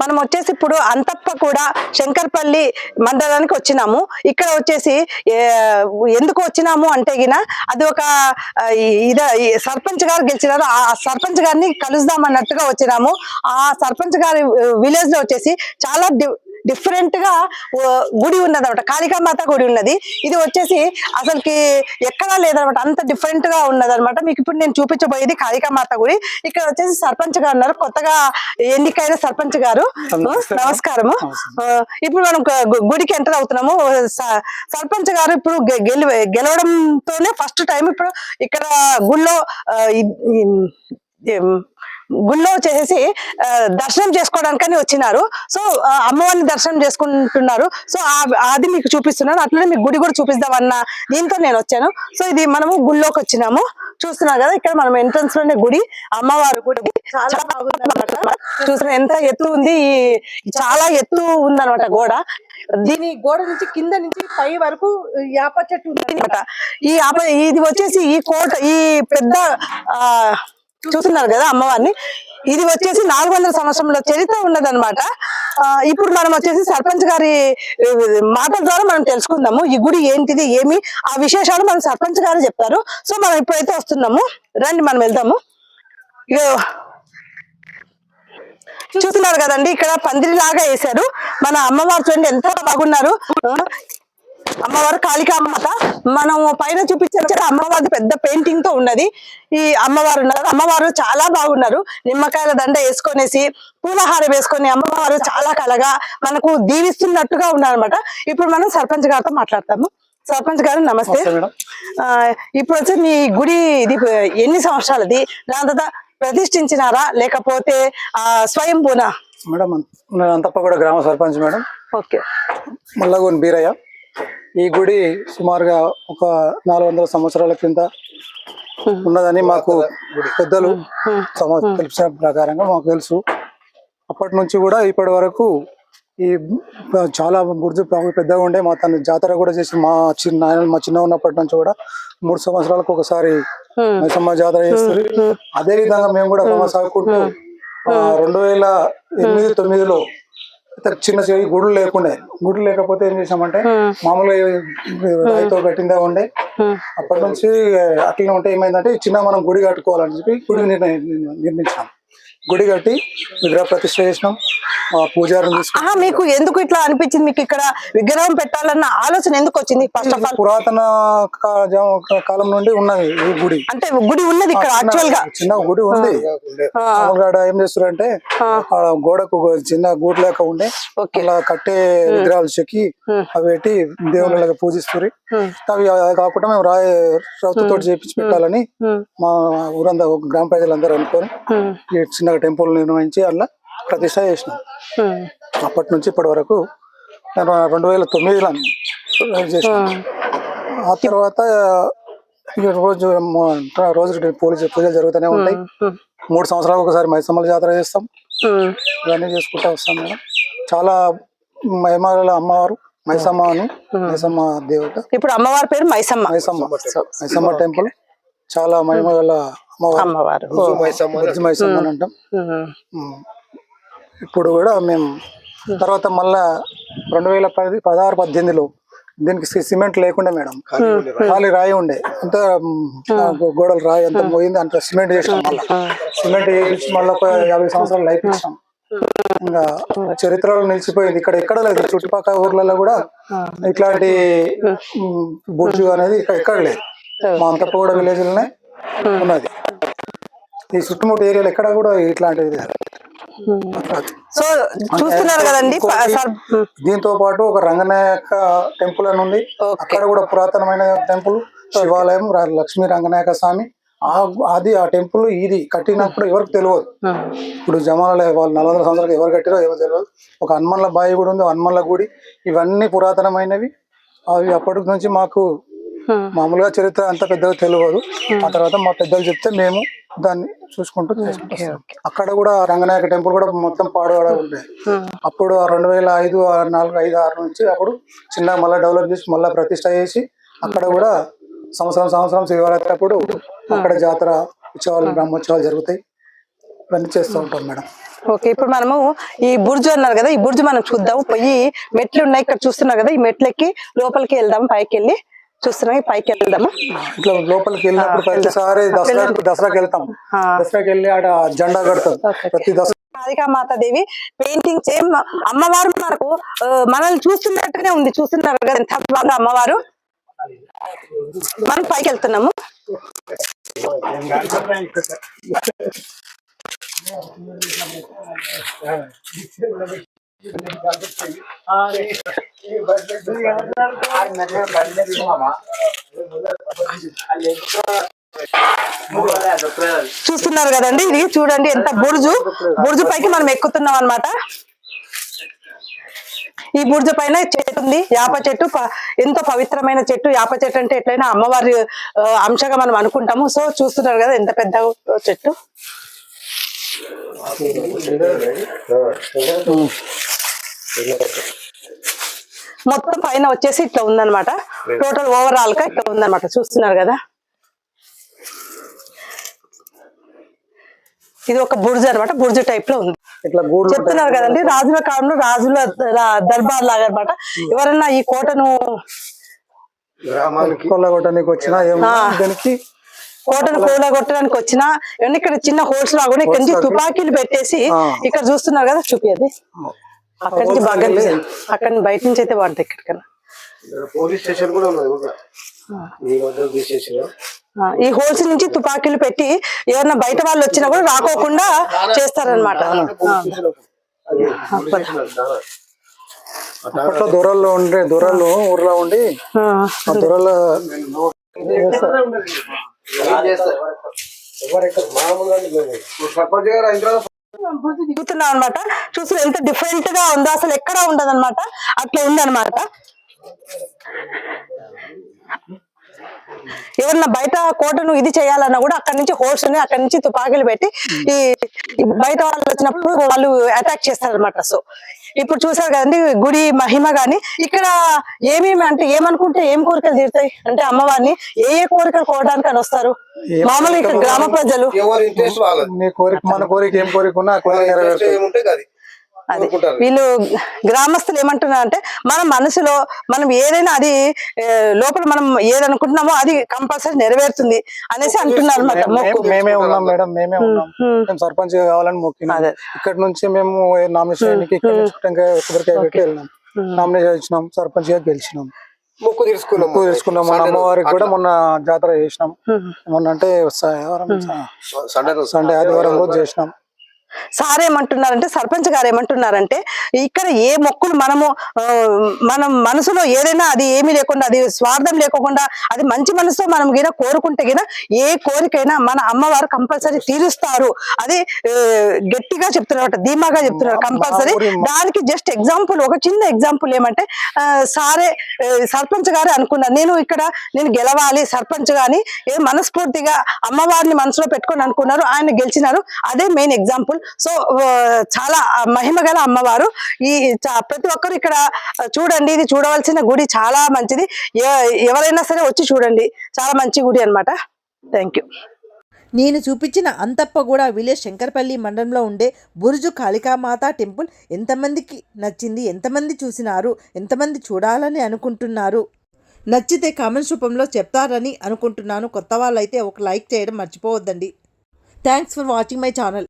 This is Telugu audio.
మనం వచ్చేసి ఇప్పుడు అంతప్ప కూడా శంకర్పల్లి మండలానికి వచ్చినాము. ఇక్కడ వచ్చేసి ఎందుకు వచ్చినాము అంటే గిన అది ఒక ఇద సర్పంచ్ గారు గెలిచినారు. ఆ సర్పంచ్ గారిని కలుద్దాం అన్నట్టుగా వచ్చినాము. ఆ సర్పంచ్ గారి విలేజ్లో వచ్చేసి చాలా డిఫరెంట్గా గుడి ఉన్నది అనమాట కాళికామాత గుడి ఉన్నది. ఇది వచ్చేసి అసలుకి ఎక్కడా లేదనమాట. అంత డిఫరెంట్గా ఉన్నది అనమాట మీకు ఇప్పుడు నేను చూపించబోయేది కాళికామాత గుడి. ఇక్కడ వచ్చేసి సర్పంచ్ గారు ఉన్నారు. కొత్తగా ఎన్నికైన సర్పంచ్ గారు. నమస్కారము. ఇప్పుడు మనం గుడికి ఎంటర్ అవుతున్నాము. సర్పంచ్ గారు ఇప్పుడు గెలవడంతోనే ఫస్ట్ టైం ఇప్పుడు ఇక్కడ గుళ్ళో గుళ్ళో వచ్చేసి దర్శనం చేసుకోవడానికని వచ్చినారు. సో అమ్మవారిని దర్శనం చేసుకుంటున్నారు. సో అది మీకు చూపిస్తున్నాను. అట్లనే మీకు గుడి కూడా చూపిద్దామన్న దీంతో నేను వచ్చాను. సో ఇది మనము గుళ్ళోకి వచ్చినాము. చూస్తున్నారు కదా ఇక్కడ మనం ఎంట్రన్స్లోనే గుడి అమ్మవారి గుడి. చాలా బాగుంది అనమాట చూసిన ఎంత ఎత్తు ఉంది. ఈ చాలా ఎత్తు ఉందన్నమాట గోడ. దీని గోడ నుంచి కింద నుంచి పై వరకు యాప చెట్టు ఉంది అనమాట ఈ యాప ఇది వచ్చేసి ఈ కోట ఈ పెద్ద ఆ చూస్తున్నారు కదా అమ్మవారిని. ఇది వచ్చేసి నాలుగు వందల సంవత్సరంలో చరిత్ర ఉన్నదన్నమాట. ఇప్పుడు మనం వచ్చేసి సర్పంచ్ గారి మాటల ద్వారా మనం తెలుసుకుందాము. ఈ గుడి ఏంటిది ఏమి ఆ విశేషాలు మన సర్పంచ్ గారు చెప్తారు. సో మనం ఇప్పుడైతే వస్తున్నాము. రండి మనం వెళ్దాము. చూస్తున్నారు కదండి ఇక్కడ పందిరి లాగా వేశారు. మన అమ్మవారు చూడండి ఎంత బాగున్నారు. అమ్మవారు కాళికామాత. మనం పైన చూపించిన అమ్మవారి పెద్ద పెయింటింగ్తో ఉన్నది. ఈ అమ్మవారు ఉన్నారు. అమ్మవారు చాలా బాగున్నారు. నిమ్మకాయల దండ వేసుకొనేసి పూలహారం వేసుకొని అమ్మవారు చాలా కలగా మనకు దీవిస్తున్నట్టుగా ఉన్నారన్నమాట. ఇప్పుడు మనం సర్పంచ్ గారితో మాట్లాడతాము. సర్పంచ్ గారు నమస్తే. ఇప్పుడు వచ్చి మీ గుడి ఇది ఎన్ని సంవత్సరాలది? దాని తర్వాత ప్రతిష్ఠించినారా? లేకపోతే ఆ స్వయంభూనా? మేడం నేను అంతప్పగూడ గ్రామ సర్పంచ్ మేడం. ఓకే. మల్లగోని బీరయ్య. ఈ గుడి సుమారుగా ఒక నాలుగు వందల సంవత్సరాల క్రింద ఉన్నదని మాకు పెద్దలు తెలిసిన ప్రకారంగా మాకు తెలుసు. అప్పటి నుంచి కూడా ఇప్పటి వరకు ఈ చాలా బాగా పెద్దగా ఉండే మా తన జాతర కూడా చేసి మా చిన్న మా చిన్న ఉన్నప్పటి నుంచి కూడా మూడు సంవత్సరాలకు ఒకసారి మైసమ్మ జాతర చేస్తారు. అదే విధంగా మేము కూడా కొనసాగుకుంటూ రెండు వేల ఎనిమిది తొమ్మిదిలో చిన్న చిన్న గుడులు లేకుండే. గుడులు లేకపోతే ఏం చేసామంటే మామూలుగా రాయితో కట్టిందే ఉండే. అప్పటి నుంచి అట్లనే ఉంటే ఏమైందంటే చిన్న మనం గుడి కట్టుకోవాలని చెప్పి గుడి నిర్ణయం నిర్మించాం గుడి కట్టి విగ్రహ ప్రతిష్ఠ చేసినాం ఆహా మీకు ఎందుకు ఇట్లా అనిపించింది? మీకు ఇక్కడ విగ్రహం పెట్టాలన్న ఆలోచన ఎందుకు వచ్చింది? ఫస్ట్ ఆఫ్ ఆల్ పురాతన కాలం నుండి ఉన్నది ఈ గుడి. అంటే గుడి ఉన్నది ఇక్కడ యాక్చువల్గా. చిన్న గుడి ఉంది. ఆడ ఏం చేస్తారంటే గోడకు చిన్న గూడు లేక ఉండే. అలా కట్టే విగ్రహాలు చెక్కి అవి పెట్టి దేవుళ్ళగా పూజిస్తారు అవి కాకుండా మేము రాయ రౌతుతో చేపించి పెట్టాలని మా. ఊరంతా గ్రామ ప్రజలందరూ అనుకొని ఈ చిన్నగా టెంపుల్ నిర్వహించి అలా ప్రతిష్ట చేసినాం. అప్పటి నుంచి ఇప్పటి వరకు రెండు వేల తొమ్మిదిలో చేసినాం. ఆ తర్వాత రోజు రోజు పూజ పూజలు జరుగుతూనే ఉంటాయి. మూడు సంవత్సరాలకు ఒకసారి మైసమ్మల జాతర చేస్తాం. ఇవన్నీ చేసుకుంటూ వస్తాం మేడం. చాలా మహిమగల అమ్మవారు మైసమ్మ అని మైసమ్మ దేవత. ఇప్పుడు అమ్మవారి పేరు మైసమ్మ. మైసమ్మ. మైసమ్మ టెంపుల్. చాలా మహిమగల అమ్మవారు. బుజ్జి అంటాం. ఇప్పుడు కూడా మేము తర్వాత మళ్ళా రెండు వేల పది పదహారు పద్దెనిమిదిలో దీనికి సిమెంట్ లేకుండా మేడం. ఖాళీ రాయి ఉండే. అంత గోడలు రాయి అంత పోయింది అంత సిమెంట్ చేసినాం మళ్ళా. సిమెంట్ చేయించి మళ్ళీ ఒక యాభై సంవత్సరాలు లైఫ్ ఇచ్చాం ఇంకా చరిత్రలో నిలిచిపోయింది. ఇక్కడ ఎక్కడ లేదు. చుట్టుపక్కల ఊర్లలో కూడా ఇట్లాంటి బుర్జు అనేది ఇక్కడ ఎక్కడ లేదు. మా అంతపగూడ విలేజ్లోనే ఉన్నది. ఈ చుట్టుముట్టు ఏరియాలో ఎక్కడ కూడా ఇట్లాంటిది లేదు. సో చూస్తున్నారు కదండి. దీంతో పాటు ఒక రంగనాయక టెంపుల్ అని ఉంది. అక్కడ కూడా పురాతనమైన టెంపుల్ శివాలయం లక్ష్మీ రంగనాయక స్వామి అది ఆ టెంపుల్ ఇది కట్టినప్పుడు ఎవరికి తెలియదు. ఇప్పుడు జమాల వాళ్ళు నలభై వందల సంవత్సరాలకు ఎవరు కట్టారో ఎవరు తెలియదు ఒక హనుమన్ల బావి కూడా ఉంది హనుమన్ల గుడి ఇవన్నీ పురాతనమైనవి అవి అప్పటి నుంచి మాకు. మామూలుగా చరిత్ర అంత పెద్దగా తెలియదు. ఆ. తర్వాత మా పెద్దలు చెప్తే మేము దాన్ని చూసుకుంటూ చేసుకుంటూ. అక్కడ కూడా రంగనాయక టెంపుల్ కూడా మొత్తం పాడువాడ ఉండే. అప్పుడు రెండు వేల ఐదు నాలుగు ఐదు ఆరు నుంచి అప్పుడు చిన్న మళ్ళీ డెవలప్ చేసి మళ్ళీ ప్రతిష్ట చేసి అక్కడ కూడా సంవత్సరం సంవత్సరం శివరాత్రి అప్పుడు అక్కడ జాతర ఉత్సవాలు బ్రహ్మోత్సవాలు జరుగుతాయి. ఇవన్నీ చేస్తూ ఉంటాం మేడం. ఓకే ఇప్పుడు మనము ఈ బుర్జు అన్నారు కదా ఈ బుర్జు మనం చూద్దాం. పోయి మెట్లు ఉన్నాయి ఇక్కడ చూస్తున్నారు కదా ఈ మెట్లెక్కి లోపలికి వెళ్దాం పైకి వెళ్ళి చూస్తున్నాం పైకి వెళ్దాము? ఇట్లా లోపలికి వెళ్ళినప్పుడు ప్రతిసారి దసరా దసరాకి వెళ్తాం. దసరాకి వెళ్ళి ఆడ జెండా కడతాం. ప్రతి దసరా మాతాదేవి పెయింటింగ్ సేమ్ అమ్మవారు మనకు మనల్ని చూస్తున్నట్టునే ఉంది. చూస్తున్నారు కదా ఎంత బాగా అమ్మవారు. మనం పైకి వెళ్తున్నాము. చూస్తున్నారు కదండి. ఇది చూడండి ఎంత బుర్జు. బుర్జు పైకి మనం ఎక్కుతున్నాం అన్నమాట. ఈ బుర్జు పైన చెట్టు ఉంది. యాప చెట్టు ఎంతో పవిత్రమైన చెట్టు. యాప చెట్టు అంటే ఎట్లయినా అమ్మవారి అంశగా మనం అనుకుంటాము. సో చూస్తున్నారు కదా ఎంత పెద్ద చెట్టు. మొత్తం పైన వచ్చేసి ఇట్లా ఉందన్నమాట. టోటల్ ఓవరాల్గా ఇట్లా ఉందన్నమాట. చూస్తున్నారు కదా? ఇది ఒక బుర్జు అన్నమాట. బుర్జు టైప్లో ఉంది. చెప్తున్నారు కదండి రాజుల కాలంలో రాజుల దర్బార్ లాగా అనమాట ఎవరన్నా ఈ కోటను కొల్లగొట్టడానికి వచ్చిన దానికి కోటను కూలగొట్టడానికి వచ్చిన ఇవన్నీ ఇక్కడ చిన్న హోల్స్ లాగా ఇక్కడ నుంచి తుపాకీలు పెట్టేసి. ఇక్కడ చూస్తున్నారు కదా చూపియది అక్కడి నుంచి బాగా. అక్కడ నుంచి బయట నుంచి అయితే వాడుతుంది ఇక్కడికన్నా. పోలీస్ స్టేషన్ కూడా. ఈ హోల్స్ నుంచి తుపాకీలు పెట్టి ఎవరన్నా బయట వాళ్ళు వచ్చినా కూడా రాకోకుండా చేస్తారనమాట అప్పట్లో దొరల్లో ఉండే దొరలు ఊర్లో ఉండి ఆ. దొరల సర్పంచ్ గారు అయిన తర్వాత దిగుతున్నాం అనమాట చూసి ఎంత డిఫరెంట్గా ఉందో అసలు ఎక్కడా ఉండదు అనమాట అట్లా ఉందన్నమాట. ఎవరన్నా బయట కోటను ఇది చేయాలన్నా కూడా అక్కడి నుంచి హోల్స్ ఉన్నాయి అక్కడి నుంచి తుపాకీలు పెట్టి ఈ బయట వాళ్ళు వచ్చినప్పుడు వాళ్ళు అటాక్ చేస్తారనమాట సో ఇప్పుడు చూసారు కదండి గుడి మహిమ గాని. ఇక్కడ ఏమేమి అంటే ఏమనుకుంటే ఏం కోరికలు తీరుతాయి? అంటే అమ్మవారిని ఏ ఏ కోరికలు కోరడానికి అని వస్తారు? మామూలుగా ఇక్కడ గ్రామ ప్రజలు. మన కోరిక ఏం కోరిక ఉన్నా కోరిక నెరవేరుతుంది. అది. వీళ్ళు గ్రామస్తులు ఏమంటున్నారు అంటే మన మనసులో మనం ఏదైనా అది లోపల మనం ఏదనుకుంటున్నామో అది కంపల్సరీ నెరవేరుతుంది అనేసి అంటున్నారు అనమాట మొక్కు. మేమే ఉన్నాం మేడం మేమే ఉన్నాం. మేము సర్పంచ్ కావాలని మొక్కినాం. ఇక్కడ నుంచి మేము నామినేషన్ పెట్టి వెళ్ళినాం. నామినేషన్ ఇచ్చినాం సర్పంచ్గా గెలిచినాం. ముక్కు తీసుకున్నాం ఎక్కువ తీసుకున్నాం. మన అమ్మవారికి కూడా మొన్న జాతర చేసినాం. మొన్న అంటే సండే రోజు. సండే ఆదివారం రోజు చేసినాం. సార్ ఏమంటున్నారంటే సర్పంచ్ గారు ఏమంటున్నారంటే ఇక్కడ ఏ మొక్కులు మనము మనం మనసులో ఏదైనా అది ఏమీ లేకుండా అది స్వార్థం లేకుండా అది మంచి మనసుతో మనం గిన కోరుకుంటే గిన ఏ కోరికైనా మన అమ్మవారు కంపల్సరీ తీరుస్తారు. అది గట్టిగా చెప్తున్నారు ధీమాగా చెప్తున్నారు కంపల్సరీ. దానికి జస్ట్ ఎగ్జాంపుల్ ఒక చిన్న ఎగ్జాంపుల్ ఏమంటే సారే సర్పంచ్ గారు అనుకున్నారు. నేను ఇక్కడ నేను గెలవాలి సర్పంచ్ గాని ఏ మనస్ఫూర్తిగా అమ్మవారిని మనసులో పెట్టుకొని అనుకున్నారు ఆయన గెలిచినారు. అదే మెయిన్ ఎగ్జాంపుల్. సో చాలా మహిమ గల అమ్మవారు. ఈ చా- ప్రతి ఒక్కరు ఇక్కడ చూడండి ఇది చూడవలసిన గుడి చాలా మంచిది. ఎవరైనా సరే వచ్చి చూడండి. చాలా మంచి గుడి అన్నమాట. Thank you. నేను చూపించిన అంతప్పగూడ విలేజ్ శంకరపల్లి మండలంలో ఉండే బురుజు కాళికామాత టెంపుల్ ఎంతమందికి నచ్చింది ఎంతమంది చూసినారు ఎంతమంది చూడాలని అనుకుంటున్నారు? నచ్చితే కామెంట్స్ రూపంలో చెప్తారని అనుకుంటున్నాను. కొత్త వాళ్ళైతే ఒక లైక్ చేయడం మర్చిపోవద్దండి. Thanks for watching my channel.